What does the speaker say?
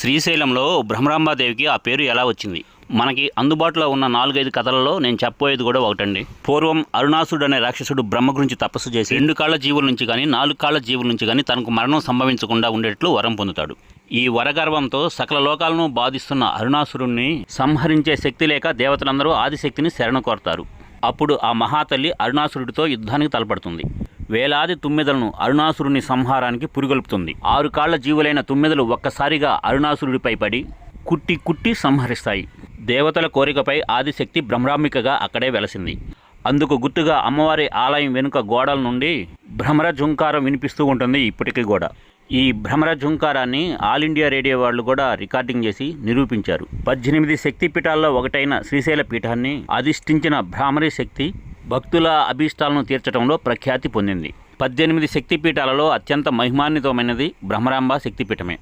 శ్రీశైలంలో భ్రమరాంబాదేవికి ఆ పేరు ఎలా వచ్చింది? మనకి అందుబాటులో ఉన్న నాలుగైదు కథలలో నేను చెప్పబోయేది కూడా ఒకటండి. పూర్వం అరుణాసుడు అనే రాక్షసుడు బ్రహ్మ గురించి తపస్సు చేసి రెండు కాళ్ళ జీవుల నుంచి కానీ నాలుగు కాళ్ళ జీవుల నుంచి కానీ తనకు మరణం సంభవించకుండా ఉండేట్లు వరం పొందుతాడు. ఈ వరగర్వంతో సకల లోకాలను బాధిస్తున్న అరుణాసురుణ్ణి సంహరించే శక్తి లేక దేవతలందరూ ఆదిశక్తిని శరణ కోరతారు. అప్పుడు ఆ మహాతల్లి అరుణాసురుడితో యుద్ధానికి తలపడుతుంది. వేలాది తుమ్మెదలను అరుణాసురుని సంహారానికి పురిగొల్పుతుంది. ఆరు కాళ్ళ జీవులైన తుమ్మెదలు ఒక్కసారిగా అరుణాసురుడిపై పడి కుట్టి కుట్టి సంహరిస్తాయి. దేవతల కోరికపై ఆదిశక్తి భ్రమరాంబికగా అక్కడే వెలసింది. అందుకు గుర్తుగా అమ్మవారి ఆలయం వెనుక గోడల నుండి భ్రమర జుంకారం వినిపిస్తూ ఉంటుంది ఇప్పటికీ కూడా. ఈ భ్రమర జుంకారాన్ని ఆల్ ఇండియా రేడియో వాళ్ళు కూడా రికార్డింగ్ చేసి నిరూపించారు. పద్దెనిమిది శక్తి పీఠాల్లో ఒకటైన శ్రీశైల పీఠాన్ని అధిష్ఠించిన భ్రామరి శక్తి భక్తుల అభీష్టాలను తీర్చడంలో ప్రఖ్యాతి పొందింది. పద్దెనిమిది శక్తిపీఠాలలో అత్యంత మహిమాన్వితమైనది బ్రహ్మరాంబ శక్తిపీఠమే.